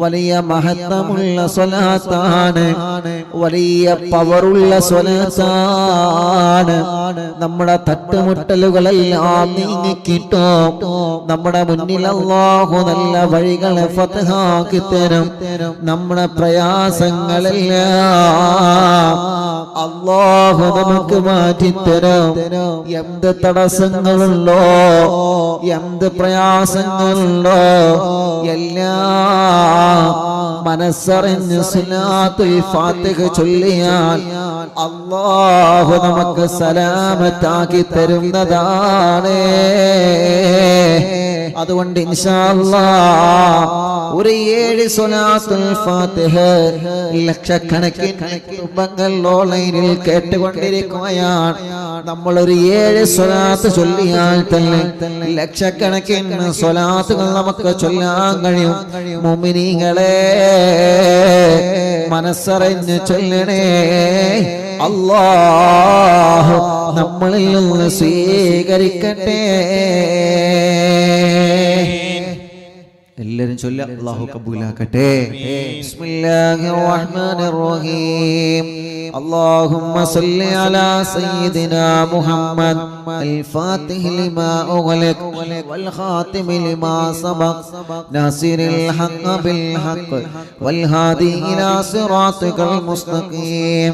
വലിയ മഹത്വമുള്ള സ്വലാത്താണ് വലിയ പവറുള്ള സ്വലാത്താണ്. നമ്മുടെ തട്ടുമുട്ടലുകളെല്ലാം നീങ്ങിക്കിട്ടോ. നമ്മുടെ മുന്നിൽ അള്ളാഹു നല്ല വഴികളെ ഫതഹാക്കി തരും. നമ്മുടെ പ്രയാസങ്ങളെല്ലാം അള്ളാഹു നമുക്ക് മാറ്റിത്തരും. എന്ത് തടസ്സങ്ങളുണ്ടോ എന്ത് പ്രയാസങ്ങളുണ്ടോ എല്ലാം മനസ്സറിഞ്ഞ് സുനാത്തുൽ ഫാത്തിഹ ചൊല്ലിയാൽ അള്ളാഹു നമുക്ക് സലാമത്താക്കി തരുന്നതാണ്. അതുകൊണ്ട് ഒരു ഏഴ് സ്വലാത്തുൽ ഫാത്തിഹ ലക്ഷക്കണക്കിന് കുടുംബങ്ങൾ ഓൺലൈനിൽ കേട്ടുകൊണ്ടിരിക്കുകയാണ്. നമ്മൾ ഒരു ഏഴ് സ്വലാത്ത് ചൊല്ലിയാൽ തന്നെ ലക്ഷക്കണക്കിന് സ്വലാത്തുകൾ നമുക്ക് ചൊല്ലാൻ കഴിയും. മുമിനികളെ മനസ്സറിഞ്ഞ് ചൊല്ലണേ. അല്ലാഹു നമ്മളിൽ നിന്ന് സ്വീകരിക്കട്ടെ എല്ലാരും ചൊല്ല അള്ളാഹു കബൂലാക്കട്ടെ ബിസ്മില്ലാഹിർ റഹ്മാനിർ റഹീം اللهم صل على سيدنا محمد الفاتح لما أغلق والخاتم لما سبق ناصر الحق بالحق والهادي إلى صراطك المستقيم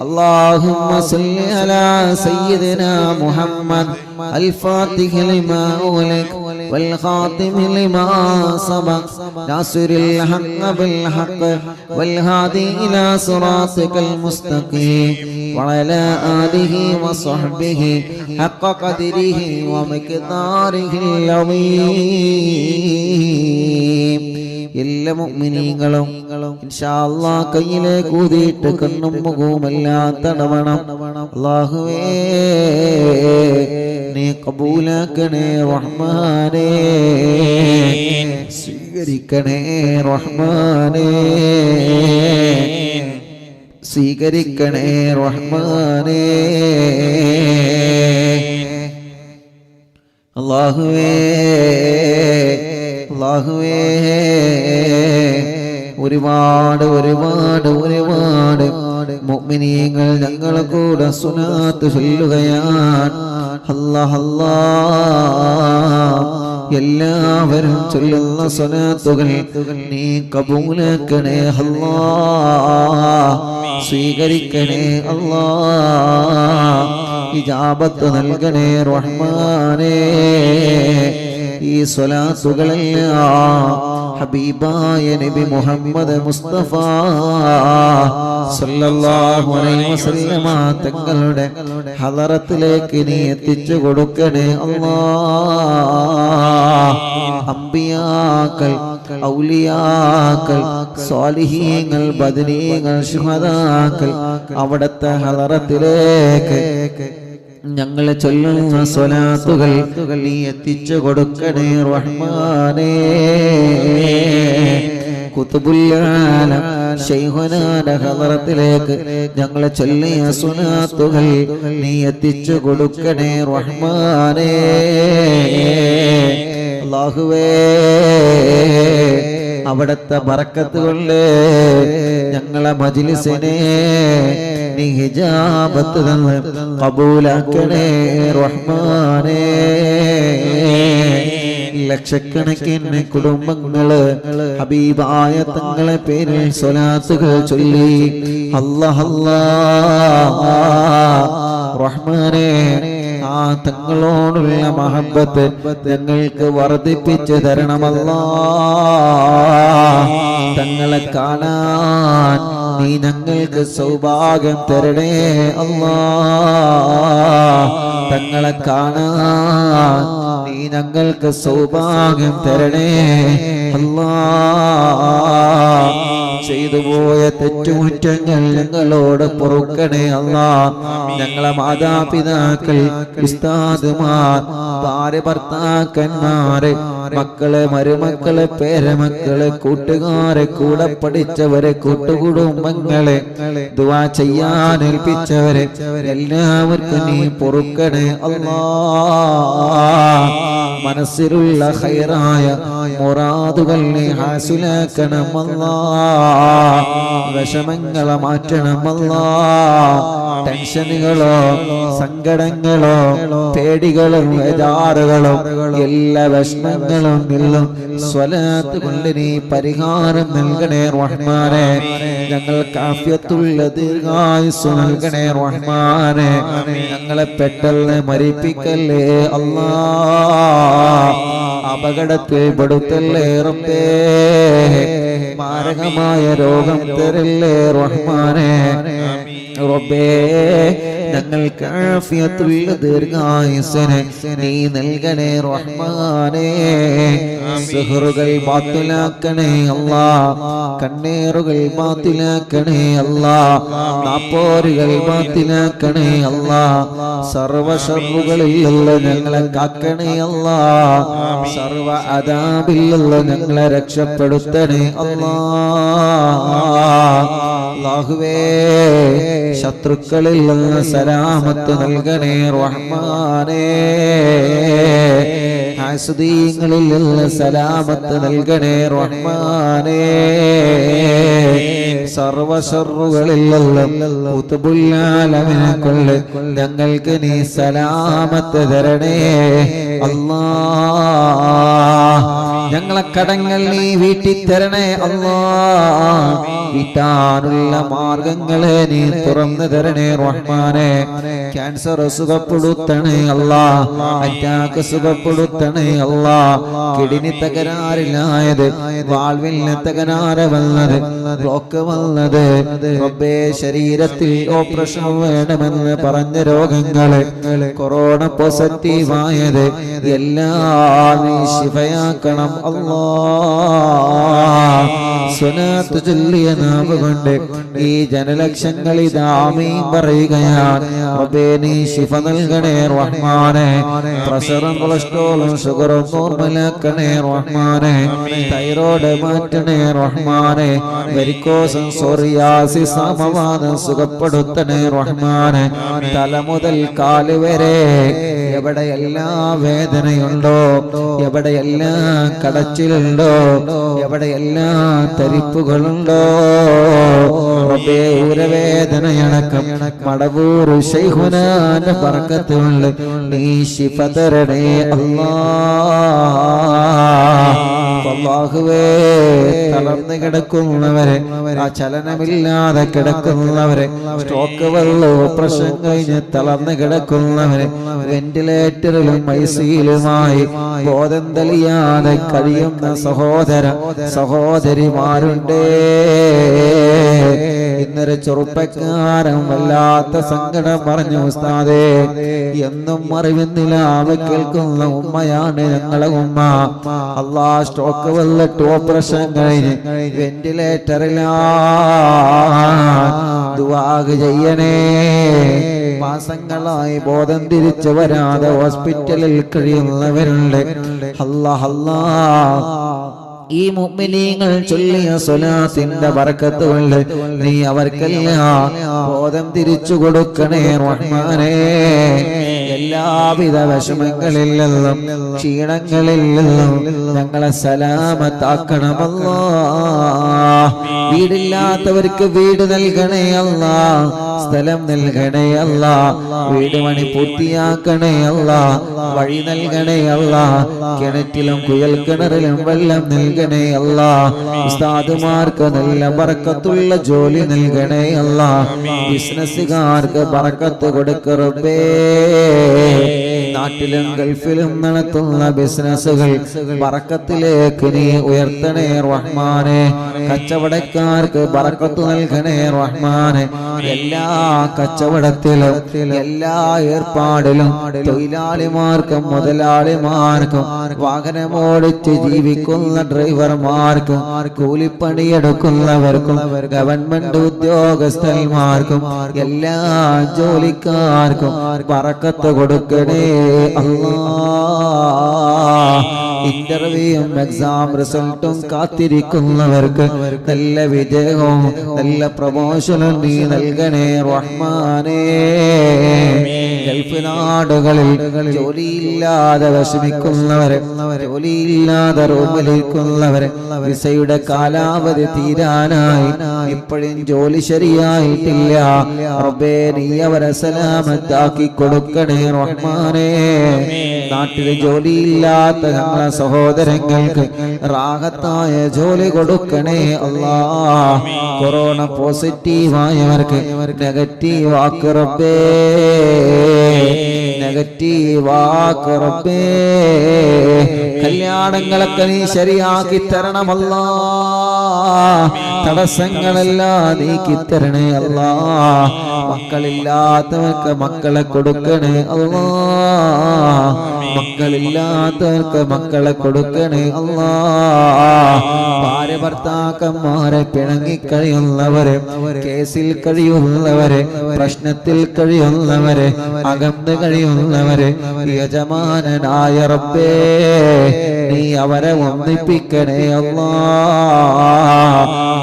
اللهم صل على سيدنا محمد الفاتح لما أغلق والخاتم لما سبق ناصر الحق بالحق والهادي إلى صراطك المستقيم. وعلى آله وصحبه حق قدره ومقداره العظيم എല്ലാ മുഅ്മിനീങ്ങളും ഇൻഷാ അല്ലാഹ് കയ്യിലേക്ക് ഊതിയിട്ട് കണ്ണും മുഖവും എല്ലാം തടവണം അല്ലാഹുവേ നീ കബൂലാക്കണേ റഹ്മാനേ സ്വീകരിക്കണേ റഹ്മാനേ സ്വീകരിക്കണേ റഹ്മാനേ. അള്ളാഹുവേ അള്ളാഹുവേ. ഒരുപാട് ഒരുപാട് ഒരുപാട് മുഅ്മിനീങ്ങൾ ഞങ്ങളെ കൂടെ സുനാത്ത് ചൊല്ലുകയാണ്. അല്ലാ എല്ലാവരും ചൊല്ലുന്ന സ്വനാത്തുകൾ നീ കബൂലാക്കണേ അല്ലാ സ്വീകരിക്കണേ അള്ളാ ഹിജാബത്ത് നൽകണേ റഹ്മാനേ. ഈ സ്വലാത്തുകളെല്ലാം ഹബീബായ നബി മുഹമ്മദ് മുസ്തഫ സല്ലല്ലാഹു അലൈഹി വസല്ലമ തങ്ങളുടെ ഹദറത്തിലേക്ക് നീ എത്തിച്ചു കൊടുക്കണേ അല്ലാ. അമ്പിയാക്കൾ ഔലിയാക്കൾ സ്വാലിഹീങ്ങൾ ബദരീങ്ങൾ ശുഹദാക്കൾ അവിടുത്തെ ഹലറത്തിലേക്ക് ഞങ്ങളെ ചൊല്ലുന്ന സ്വലാത്തുകൾ നീ എത്തിച്ചു കൊടുക്കണേ റഹ്മാനേ. ഹദറത്തിലേക്ക് ഞങ്ങളെ ചൊല്ലിയ സുനാത്തുകൾ നീ എത്തിച്ചു കൊടുക്കണേ റഹ്മാനേ. അല്ലാഹുവേ അവിടത്തെ ബറക്കത്ത് കൊണ്ട് ഞങ്ങളെ മജിലിസിനെ നീ ഹിജാബത്ത് കബൂലാക്കണേ റഹ്മാനേ. ലക്ഷക്കണക്കിന് കുടുംബങ്ങൾ ഹബീബായ തങ്ങളെ പേരിൽ സ്വലാത്തുകൾ ചൊല്ലി അല്ലാഹ് അല്ലാഹ് റഹ്മാനേ. ആ തങ്ങളോടുള്ള മഹബത്ത് ഞങ്ങൾക്ക് വർദ്ധിപ്പിച്ചു തരണമല്ല. തങ്ങളെ കാണാൻ നീ ഞങ്ങൾക്ക് സൗഭാഗ്യം തരണേ അല്ലാ. തങ്ങളെ കാണാൻ നീ ഞങ്ങൾക്ക് സൗഭാഗ്യം തരണേ അല്ലാ. ചെയ്തു പോയ തെറ്റുകുറ്റങ്ങൾ ഞങ്ങളോട് പൊറുക്കണേ അല്ല. ഞങ്ങളെ മാതാപിതാക്കൾ ഉസ്താദുമാർ ഭാര്യ ഭർത്താക്കന്മാരെ മക്കളെ മരുമക്കളെ പേരമക്കളെ കൂട്ടുകാരെ കൂടെ പഠിച്ചവരെ കൂട്ടുകുടുംബങ്ങളെ ദുവാ ചെയ്യാൻ ഏൽപ്പിച്ചവരെ എല്ലാവർക്കും നീ പൊറുക്കണേ അല്ലാ. മനസ്സിലുള്ള ഹൈറായ മുറാദുകൾ നീ ഹാസിലാക്കണമല്ല വിഷമങ്ങളെ മാറ്റണമല്ല ടെൻഷനുകളോ സങ്കടങ്ങളോ പേടികളും വേദാറുകളും എല്ലാ വിഷമങ്ങളും നിന്നും സ്വലാത്ത് കൊണ്ട് നീ പരിഹാരം നൽകണേ റഹ്മാനെ. ഞങ്ങൾ കാഫ്യത്തുള്ള ദീർഘായുസ് നൽകണേ റഹ്മാനെ. ഞങ്ങളെ പെട്ടെന്ന് മരിപ്പിക്കല്ലേ അല്ലാ. അപകടത്തിൽ പെടുത്തല്ലേ റബ്ബേ. മാരകമായ രോഗം തരല്ലേ റഹ്മാനെ. റബ്ബേ ഞങ്ങൾക്ക് ആഫിയത്തുള്ള ദീർഘായുസനെ നീ നൽകണേ റഹ്മാനേ. സുഹറുകൾ ബാത്തിലാക്കണേ അല്ലാ. കണ്ണേറുകൾ ബാത്തിലാക്കണേ അല്ലാ. നാപ്പോരുകൾ ബാത്തിലാക്കണേ അല്ലാ. സർവശറുകളിലുള്ള ഞങ്ങളെ കാക്കണേ അല്ലാ. സർവ അതാപിലുള്ള ഞങ്ങളെ രക്ഷപ്പെടുത്തണേ അല്ലാ. അല്ലാഹുവേ ശത്രുക്കളിൽ നിന്ന് സലാമത്ത് നൽകണേ റഹ്മാനേ. ആസുദീങ്ങളിൽ നിന്ന് സലാമത്ത് നൽകണേ റഹ്മാനേ. സർവശറുകളിൽ ഉത്തുബുല്ലാലമിനെ കൊണ്ട് ഞങ്ങൾക്ക് നീ സലാമത്ത് തരണേ. അല്ലാ ഞങ്ങളെ കടങ്ങൾ നീ വീട്ടിൽ തരണേ അല്ലാ. വീട്ടാനുള്ള മാർഗങ്ങളെ നീ തുറന്നു തരണേ റഹ്മാനെ. ക്യാൻസർ സുഖപ്പെടുത്തണേ അല്ല. അറ്റാക്ക് സുഖപ്പെടുത്തണേ അല്ല. കിഡ്നി തകരാറിലായത്. വാൾവിന് തകരാറ് വന്നത്. ബ്ലോക്ക് വന്നത്. റബ്ബേ ശരീരത്തിൽ ഓപ്പറേഷൻ വേണമെന്ന് പറഞ്ഞ രോഗങ്ങൾ. കൊറോണ പോസിറ്റീവായത്. എല്ലാം നീ ശിഫയാക്കണം അല്ലാ. സ്വനാത്ത് ചൊല്ലിയ നാവ് കൊണ്ട് ഈ ജനലക്ഷങ്ങൾ ഇതാമീൻ പറയുകയാണ്. റബ്ബേ നീ ശിഫ നൽകണേ റഹ്മാനെ. പ്രഷറും കൊളസ്ട്രോളും ഷുഗറും നോർമലാക്കണേ റഹ്മാനെ. തൈറോയ്ഡ് മാറ്റണേ റഹ്മാനെ. വെരിക്കോസും സോറിയാസിസ് സമവാദം സുഖപ്പെടുത്തണേ റഹ്മാനെ. തല മുതൽ കാൽ വരെ എവിടെയെല്ലാം വേദനയുണ്ടോ എവിടെയെല്ലാം കടച്ചിലുണ്ടോ എവിടെയെല്ലാം തരിപ്പുകളുണ്ടോ. ഉരവേദനയടക്കം മടവൂർ ശൈഹുനാന്റെ പറക്കത്തുള്ള നീ ശിഫ തരണേ അല്ലാ അള്ളാഹുവേ തളർന്നു കിടക്കുന്നവരെ ആ ചലനമില്ലാതെ കിടക്കുന്നവരെ സ്ട്രോക്ക് വെള്ള ഓപ്പറേഷൻ കഴിഞ്ഞ് തളർന്നു കിടക്കുന്നവരെ വെന്റിലേറ്ററിലും ഐസിയിലുമായി ബോധം തെളിയാതെ കഴിയുന്ന സഹോദര സഹോദരിമാരുണ്ടേ. ഇന്നൊരു ചെറുപ്പക്കാരൻ വല്ലാത്ത സങ്കടം പറഞ്ഞു ഉസ്താദേ എന്നും അറിവിന്നിലാവ് കേൾക്കുന്ന ഉമ്മയാണ് ഞങ്ങളെ ഉമ്മ. അള്ളാ സ്ട്രോക്ക് വന്നിട്ട് ഓപ്പറേഷൻ കഴിഞ്ഞ് വെന്റിലേറ്ററിലാ ചെയ്യണേ. മാസങ്ങളായി ബോധം തിരിച്ചു വരാതെ ഹോസ്പിറ്റലിൽ കഴിയുന്നവരുണ്ട്. അല്ലാ അല്ലാ ഈ മുമ്മിനീങ്ങൾ ചൊല്ലിയ സ്വലാത്തിന്റെ വറക്കത്ത് കൊണ്ട് നീ അവർക്കല്ല ബോധം തിരിച്ചു കൊടുക്കണേ റഹ്മാനേ. എല്ലാവിധ വിഷമങ്ങളിൽ നിന്നും ക്ഷീണങ്ങളിൽ നിന്നും ഞങ്ങളെ സലാമത്താക്കണമല്ലോ. വീടില്ലാത്തവർക്ക് വീട് നൽകണേ അല്ല. സ്ഥലം നൽകണേ അല്ല വീട് പണി പൂർത്തിയാക്കണേ അല്ല വഴി നൽകണേ അല്ല കിണറ്റിലും കുയൽ കിണറിലും വെള്ളം നൽകണേ അല്ല ഉസ്താദുമാർക്ക് നല്ല പറക്കത്തുള്ള ജോലി നൽകണേ അല്ല ബിസിനസ്സുകാർക്ക് പറക്കത്ത് കൊടുക്കറുബേ നാട്ടിലും ഗൾഫിലും നടത്തുന്ന ബിസിനസ്സുകൾ പറക്കത്തിലേക്ക് നീ ഉയർത്തണേ റഹ്മാനെ. കച്ചവടക്കാർക്ക് പറക്കത്ത് നൽകണേ റഹ്മാനെ. എല്ലാ കച്ചവടത്തിലും എല്ലാ ഏർപ്പാടിലും തൊഴിലാളിമാർക്കും മുതലാളിമാർക്കും വാഹനമോടിച്ച് ജീവിക്കുന്ന ഡ്രൈവർമാർക്കും കൂലിപ്പണിയെടുക്കുന്നവർക്കും ഗവൺമെന്റ് ഉദ്യോഗസ്ഥന്മാർക്കും എല്ലാ ജോലിക്കാർക്കും പറക്കത്ത് കൊടുക്കണേ അല്ലാ ഇന്റർവ്യൂയും എക്സാം റിസൾട്ടും കാത്തിരിക്കുന്നവർക്ക് നല്ല വിജയവും നല്ല പ്രമോഷനും നീ നൽകണേ റഹ്മാനേ. ഗൾഫ് നാടുകളിൽ ജോലിയില്ലാതെ വിഷമിക്കുന്നവരെ ജോലിയില്ലാതെ റൂമിലിരിക്കുന്നവരെ വിസയുടെ കാലാവധി തീരാനായി. ഇപ്പോഴും ജോലി ശരിയായിട്ടില്ല. റബ്ബേ നീ അവരെ സലാമത്താക്കി കൊടുക്കണേ റഹ്മാനേ. നാട്ടിൽ ജോലിയില്ലാത്ത ഞങ്ങളെ സഹോദരങ്ങൾക്ക് റാഹത്തായ ജോലി കൊടുക്കണേ അല്ലാ. കൊറോണ പോസിറ്റീവായവർക്ക് നെഗറ്റീവ് ആക്ക് റബ്ബേ. നെഗറ്റീവ് ആക്ക് റബ്ബേ. കല്യാണങ്ങളൊക്കെ നീ ശരിയാക്കി തരണമല്ല. തടസ്സങ്ങളെല്ലാം നീക്കി തരണേ അല്ല. മക്കളില്ലാത്തവർക്ക് മക്കളെ കൊടുക്കണേ അല്ലാ. മക്കളില്ലാത്തവർക്ക് മക്കളെ കൊടുക്കണേ അല്ലാ. ഭാര്യ ഭർത്താക്കന്മാരെ പിണങ്ങി കഴിയുന്നവരെ കേസിൽ കഴിയുന്നവരെ പ്രശ്നത്തിൽ കഴിയുന്നവരെ അകന്ന് കഴിയുന്നവരെ യജമാനായ റബ്ബേ നീ അവരെ ഒന്നിപ്പിക്കണേ അല്ലാ.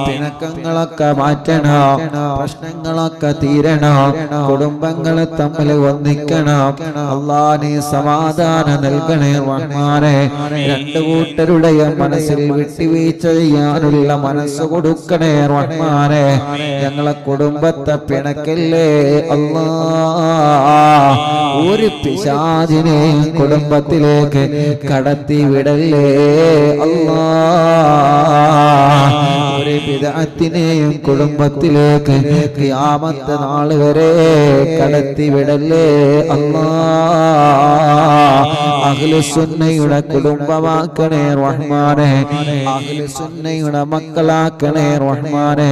പിണക്കങ്ങളൊക്കെ മാറ്റണം പ്രശ്നങ്ങളൊക്കെ തീരണം കുടുംബങ്ങളെ തമ്മിൽ ഒന്നിക്കണം. അള്ളാ നീ സമാധാനം നൽകണേ വന്മാരെ രണ്ടു കൂട്ടരുടെയും മനസ്സിൽ വിട്ടുവീഴ്ച ചെയ്യാനുള്ള മനസ്സ് കൊടുക്കണേ വന്മാരെ ഞങ്ങളെ കുടുംബത്തെ പിണക്കല്ലേ? അള്ളാ ഒരു പിശാചിനെ കുടുംബത്തിലേക്ക് കടത്തി വിടല്ലേ? അല്ലാ വിദഗ്ധത്തിനെയും കുടുംബത്തിലേക്ക് ക്യാമത്തെ നാൾ വരെ കടത്തി വിടല്ലേ? അല്ലാഹ് അഹ്ലു സുന്നയുടെ കുടുംബമാക്കണേ റഹ്മാനെ. അഖിലുസുന്നയുടെ മക്കളാക്കണേ റഹ്മാനെ.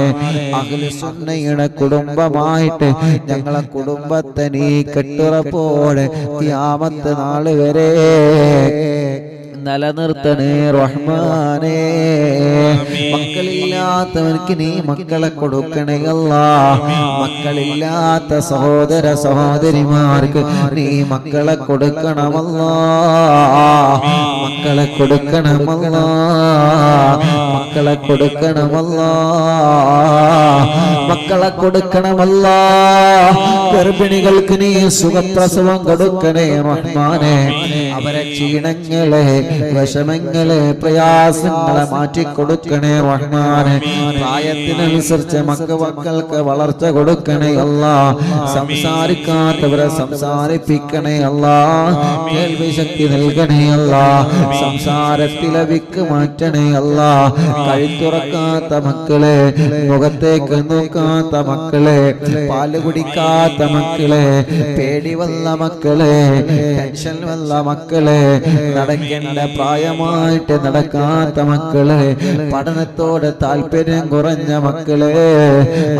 അഖിലുസുന്നയുടെ കുടുംബമായിട്ട് ഞങ്ങളെ കുടുംബത്തെ നീ കെട്ടുറപ്പോടെ ക്യാമത്തെ നാൾ വരെ നിലനിർത്തണേ റഹ്മാനേ. മക്കളില്ലാത്തവർക്ക് നീ മക്കളെ കൊടുക്കണേ അല്ല. മക്കളില്ലാത്ത സഹോദര സഹോദരിമാർക്ക് നീ മക്കളെ കൊടുക്കണമല്ല മക്കളെ കൊടുക്കണമല്ല മക്കളെ കൊടുക്കണമല്ല മക്കളെ കൊടുക്കണമല്ല ഗർഭിണികൾക്ക് നീ സുഖപ്രസവം കൊടുക്കണേ റഹ്മാനെ. അവരെ ക്ഷീണങ്ങളെ വിഷമങ്ങളെ പ്രയാസങ്ങളെ മാറ്റിക്കൊടുക്കണേ റഹ്മാനെ. പ്രായത്തിനനുസരിച്ച് മക്ക മക്കൾക്ക് വളർച്ച കൊടുക്കണേ അല്ല. സംസാരിക്കാത്തവരെ സംസാരിപ്പിക്കണേ അല്ല. ശക്തി നൽകണേ അല്ല. സംസാരത്തിലെ വിക്ക് മാറ്റണേ അല്ല. കഴുത്തുറക്കാത്ത മക്കളെ മുഖത്തേക്ക് നോക്കാത്ത മക്കളെ പാൽ കുടിക്കാത്ത മക്കളെ പേടി വന്ന മക്കളെ ടെൻഷൻ വന്ന മക്കളെ നടക്കേണ്ട പ്രായമായിട്ട് നടക്കാത്ത മക്കളെ പഠനത്തോട് താല്പര്യം കുറഞ്ഞ മക്കളെ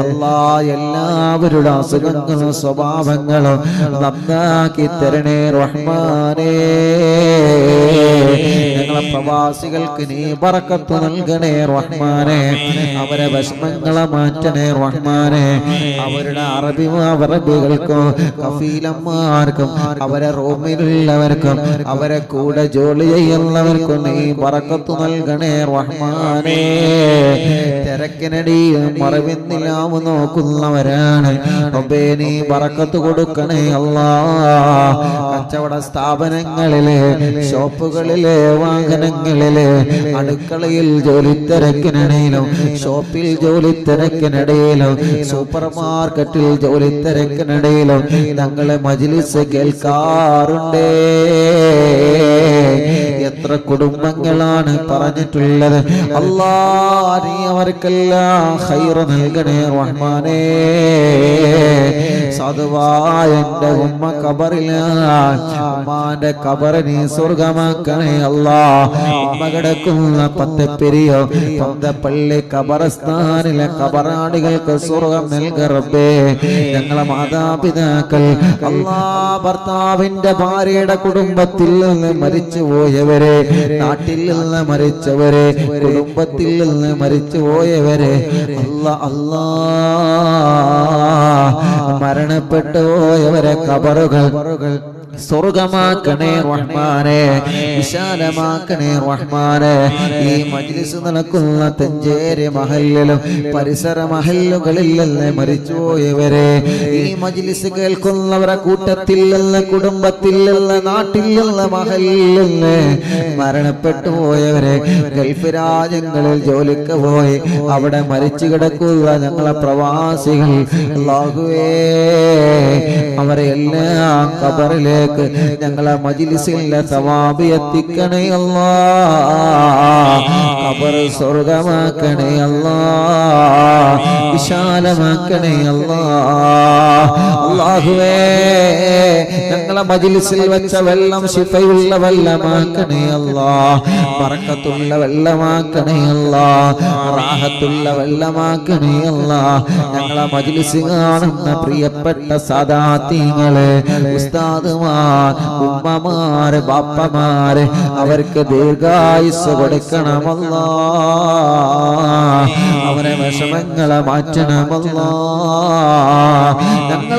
അല്ലാ എല്ലാവരുടെ അസുഖങ്ങളും സ്വഭാവങ്ങളും നന്നാക്കി തരണേ റഹ്മാനേ. ഞങ്ങളെ പ്രവാസികൾക്ക് നീ പറക്കത്തു നൽകണേ റഹ്മാനെ. അവരെ വിഷമങ്ങളെ മാറ്റണേ റഹ്മാനെ. അവരുടെ അറബി അറബികൾക്കും കഫീലന്മാർക്കും അവരെ റൂമിലുള്ളവർക്കും അവരെ കൂടെ ജോലി ചെയ്യുന്നവർക്കും നീ പറക്കത്തു നൽകണേ റഹ്മാനെ. തിരക്കിനടി മറവിന്നിലാവ് നോക്കുന്നവരാണ്. നീ പറക്കത്ത് കൊടുക്കണേ അല്ലാ കച്ചവട സ്ഥാപനങ്ങളിലെ ഷോപ്പുകളിലെ വാഹനങ്ങളിലെ അടുക്കളയിൽ ജോലി തിരക്കിനിടയിലും ഷോപ്പിൽ ജോലി തിരക്കിനിടയിലും സൂപ്പർ മാർക്കറ്റിൽ ജോലി തിരക്കിനിടയിലും ഞങ്ങളെ മജിലിസ് കേൾക്കാറുണ്ടേ. എത്ര കുടുംബങ്ങളാണ് പറഞ്ഞിട്ടുള്ളത്. അല്ലാ അവർക്കെല്ലാം ഹൈറ് നൽകണേ റഹ്മാനേ. എന്റെ ഉമ്മ കബറിലാണ് ഉമ്മാന്റെ കബറ് നീ സ്വർഗമാക്കണേ അല്ലാ ഉമ്മ കിടക്കുന്ന പത്തപ്പെരിയോ പന്തപ്പള്ളി കബറസ്ഥാനിലെ കബറാടികൾക്ക് സ്വർഗം നൽകറബേ ഞങ്ങളെ മാതാപിതാക്കൾ അല്ലാ ഭർത്താവിന്റെ ഭാര്യയുടെ കുടുംബത്തിൽ നിന്ന് മരിച്ചു പോയവരെ നാട്ടിൽ നിന്ന് മരിച്ചവരെ കുടുംബത്തിൽ നിന്ന് മരിച്ചുപോയവരെ അല്ല അല്ലാ. മരണപ്പെട്ടു പോയവരെ കബറുകൾ സ്വർഗമാക്കണേ റഹ്മാനെ വിശാലമാക്കണേ റഹ്മാനെ. ഈ മജ്ലിസ് നടക്കുന്ന തെഞ്ചേരി മഹല്ലിലും പരിസര മഹലുകളിൽ മരിച്ചുപോയവരെ? ഈ മജ്ലിസ് കേൾക്കുന്നവരെ നിന്ന് നാട്ടിൽ നിന്ന് മഹലിൽ മരണപ്പെട്ടു പോയവരെ? ഗൾഫ് രാജ്യങ്ങളിൽ ജോലിക്ക് പോയി അവിടെ മരിച്ചു കിടക്കുക ഞങ്ങളെ പ്രവാസികൾ. അല്ലാഹുവേ അവരെ എല്ലാ കബറിലേക്ക് ഞങ്ങളെ മജിലിസിലെ സവാബ് എത്തിക്കണേ അല്ലാ. കബർ സ്വർഗമാക്കണേ അല്ലാ. വിശാലമാക്കണേ അല്ലാ. പ്രിയപ്പെട്ട ഉസ്താദുമാർ ഉമ്മമാര് ബാപ്പമാര് അവർക്ക് ദീർഘായുസ് കൊടുക്കണമല്ല. അവരെ വിഷമങ്ങളെ മാറ്റണമല്ലാ.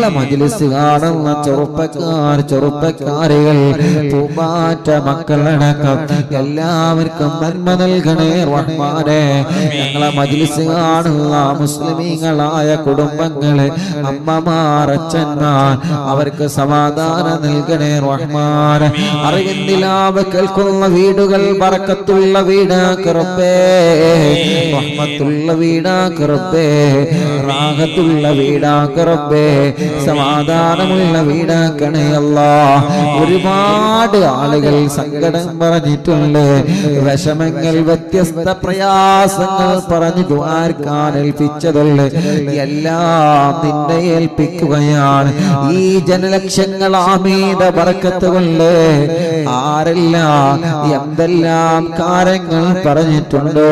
ഞങ്ങളെ മജിലിസ് കാണുന്ന ചെറുപ്പക്കാർ ചെറുപ്പക്കാരികൾ പൂമാറ്റ മക്കളടക്കം എല്ലാവർക്കും നന്മ നൽകണേ റഹ്മാനെ. ഞങ്ങളെ മജിലിസ് കാണുന്ന മുസ്ലിമീങ്ങളായ കുടുംബങ്ങളെ അമ്മമാർ അച്ഛന്മാർ അവർക്ക് സമാധാനം നൽകണേ റഹ്മാൻ അറിയുന്നില്ലാവ് കേൾക്കുന്ന വീടുകൾ പറക്കത്തുള്ള വീട് വീടാക്കറപ്പേ റഹ്മത്തുള്ള റാഗത്തുള്ള റാഹത്തുള്ള വീടാക്കറപ്പേ സമാധാനമുള്ള വീടാക്കണേ അല്ല. ഒരുപാട് ആളുകൾ സങ്കടം പറഞ്ഞിട്ടുണ്ട്. വിഷമങ്ങൾ വ്യത്യസ്ത പ്രയാസങ്ങൾ പറഞ്ഞു ആർക്കാൻ ഏൽപ്പിച്ചതുള്ള? എല്ലാം നിന്നെ ഏൽപ്പിക്കുകയാണ്. ഈ ജനലക്ഷങ്ങൾ ആമീത പറക്കത്തുകൊണ്ട് ആരെല്ലാം എന്തെല്ലാം കാര്യങ്ങൾ പറഞ്ഞിട്ടുണ്ടോ?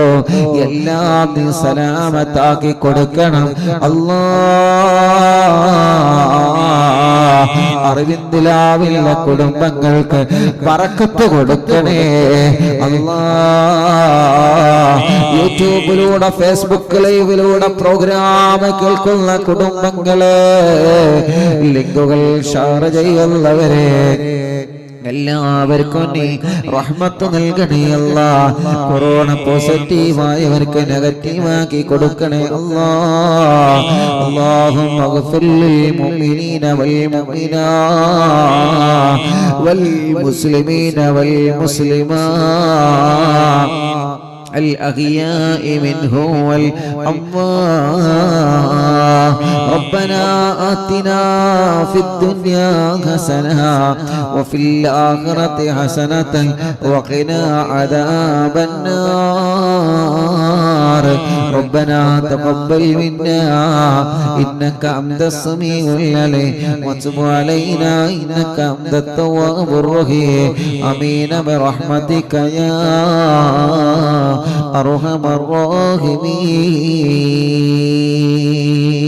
എല്ലാം നീ സലാമത്താക്കി കൊടുക്കണം. അല്ലാ. അറിവിന്ദിലാവില്ല കുടുംബങ്ങൾക്ക് പറക്കത്ത് കൊടുക്കണേ. അല്ലാ. യൂട്യൂബിലൂടെ ഫേസ്ബുക്ക് ലൈവിലൂടെ പ്രോഗ്രാം കേൾക്കുന്ന കുടുംബങ്ങളെ ലിങ്കുകൾ ഷെയർ ചെയ്യുന്നവരെ എല്ലാവർക്കും നീ റഹ്മത്ത് നൽകണേ അല്ല. കൊറോണ പോസിറ്റീവായവർക്ക് നെഗറ്റീവാക്കി കൊടുക്കണേ അല്ലാ. അല്ലാഹും മുഅ്മിനീന വൽ മുഅ്മിനാ. വൽ മുസ്ലിമീന വൽ മുസ്ലിമാ. الأغياء منه والأموات ربنا آتنا في الدنيا حسنة وفي الآخرة حسنة وقنا عذاب النار. ربنا تقبل منا إنك أنت السميع العليم وتب علينا إنك أنت التواب الرحيم آمين برحمتك يا أرحم الراحمين